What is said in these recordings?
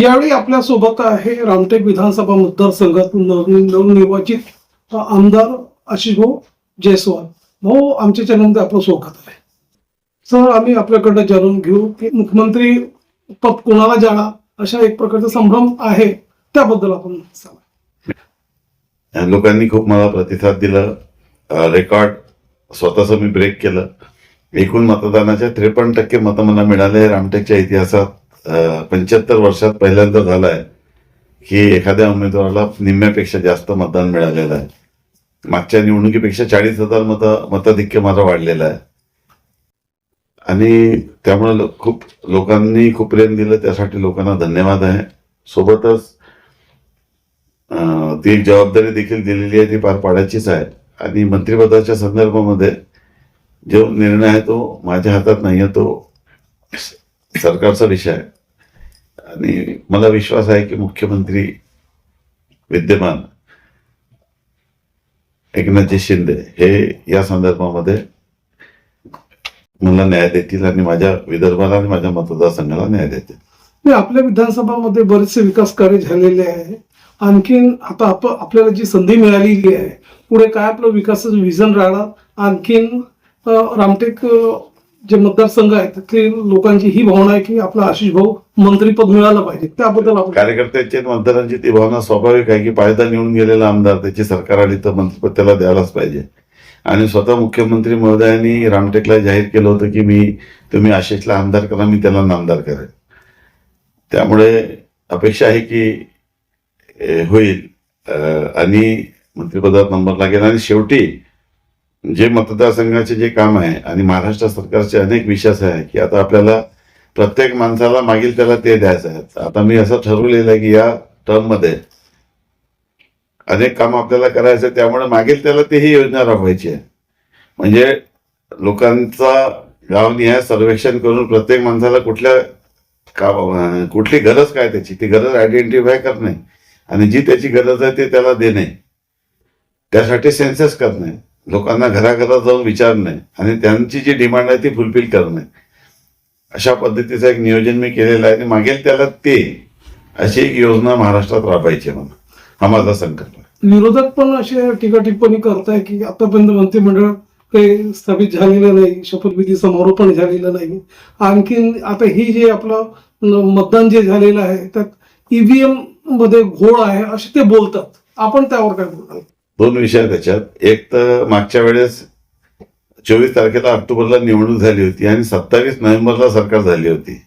यावेळी आपल्यासोबत आहे रामटेक विधानसभा मतदारसंघातून नवनिर्वाचित आमदार आशिष भाऊ जयस्वाल. भाऊ आमच्या चॅनलमध्ये आपलं स्वागत आहे. सर आम्ही आपल्याकडनं जाणून घेऊ की मुख्यमंत्री पद कोणाला जाणार? अशा एक प्रकारचा संभ्रम आहे. त्याबद्दल आपण सांगा. लोकांनी खूप मला प्रतिसाद दिला. रेकॉर्ड स्वतःच मी ब्रेक केलं. एकूण मतदानाच्या त्रेपन्न टक्के मतं मला मिळाले रामटेकच्या इतिहासात. पंच्याहत्तर वर्षात पहिल्यांदा झालं आहे की एखाद्या उमेदवाराला निम्म्यापेक्षा जास्त मतदान मिळालेलं आहे. मागच्या निवडणुकीपेक्षा चाळीस हजार मत मताधिक्य माझा वाढलेलं आहे. आणि त्यामुळे लो- खूप लोकांनी खूप प्रेम दिलं त्यासाठी लोकांना धन्यवाद आहे. सोबतच अं, ती एक जबाबदारी देखील दिलेली आहे ती पार पाडायचीच आहे. आणि मंत्रिपदाच्या संदर्भामध्ये जो निर्णय आहे तो माझ्या हातात नाही आहे तो सरकारचा विषय आहे. आणि मला विश्वास आहे की मुख्यमंत्री विद्यमान एकनाथजी शिंदे हे या संदर्भामध्ये मला न्याय देतील आणि माझ्या विदर्भाला आणि माझ्या मतदारसंघाला न्याय देतील. आपल्या विधानसभामध्ये बरेचसे विकास कार्य झालेले आहे. आणखीन आता आप आपल्याला जी संधी मिळालेली आहे पुढे काय आपलं विकासाचं विजन राहणार? आणखीन रामटेक जे मतदारसंघ आहेत तिथली लोकांची ही भावना आहे की आपला आशिष भाऊ मंत्रीपद मिळालं पाहिजे. त्याबद्दल आपण कार्यकर्त्यांची मतदारांची ती भावना स्वाभाविक आहे की पायदा निवडून गेलेला आमदार त्याची सरकार आली तर मंत्रिपद त्याला द्यायलाच पाहिजे. आणि स्वतः मुख्यमंत्री महोदयांनी रामटेकला जाहीर केलं होतं की मी तुम्ही आशिषला आमदार करा मी त्याला नामदार करेन. त्यामुळे अपेक्षा आहे की होईल. आणि मंत्रिपदात नंबर लागेल. आणि शेवटी जे मतदारसंघाचे जे काम आहे आणि महाराष्ट्र सरकारचे अनेक विश्वास आहे की आता आपल्याला प्रत्येक माणसाला मागील त्याला ते द्यायचं आहे. आता मी असं ठरवलेलं आहे की या टर्ममध्ये अनेक काम आपल्याला करायचं आहे, त्यामुळे मागील त्याला तेही योजना राबवायची आहे. म्हणजे लोकांचा गावनिहाय सर्वेक्षण करून प्रत्येक माणसाला कुठल्या का कुठली गरज काय त्याची? ती गरज आयडेंटिफाय करणे आणि जी त्याची गरज आहे ते त्याला देणे. त्यासाठी सेन्सेस करणे. लोकांना घराघरात जाऊन विचारणे आणि त्यांची जी डिमांड आहे ती फुलफिल करणे. अशा पद्धतीचं एक नियोजन मी केलेलं आहे आणि मागेल त्याला ते अशी एक योजना महाराष्ट्रात राबायची म्हणून. हा माझा संकल्प विरोधक पण असे टीका टिप्पणी करताय की आतापर्यंत मंत्रिमंडळ काही स्थापित झालेलं नाही शपथविधी समारोह पण झालेला नाही. आणखीन आता ही जे आपलं मतदान जे झालेलं आहे त्यात ईव्हीएममध्ये घोळ आहे असे ते बोलतात. आपण त्यावर काय बोलतात दोन विषय त्याच्यात. एक तर मागच्या वेळेस चोवीस तारखेला ऑक्टोबरला निवडणूक झाली होती आणि सत्तावीस नोव्हेंबरला सरकार झाली होती.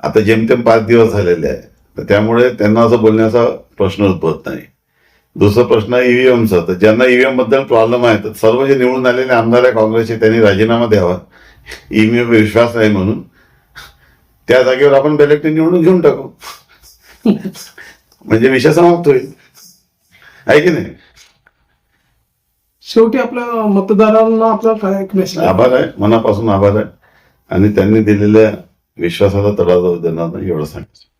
आता जेमतेम पाच दिवस झालेले आहे. तर त्यामुळे त्यांना असं बोलण्याचा प्रश्न उद्भवत नाही. दुसरा प्रश्न आहे ईव्हीएमचा. तर ज्यांना ईव्हीएमबद्दल प्रॉब्लेम आहे तर सर्व जे निवडून आलेले आमदार आहे काँग्रेसचे त्यांनी राजीनामा द्यावा. ईव्हीएम विश्वास नाही म्हणून. त्या जागेवर आपण बॅलेट निवडून घेऊन टाकू. म्हणजे विषय समाप्त होईल. आहे की नाही? शेवटी आपल्या मतदारांना आपला काय मेसेज आभार आहे मनापासून आभार आहे. आणि त्यांनी दिलेल्या विश्वासाला तडा जाऊ देणार नाही एवढं सांगायचं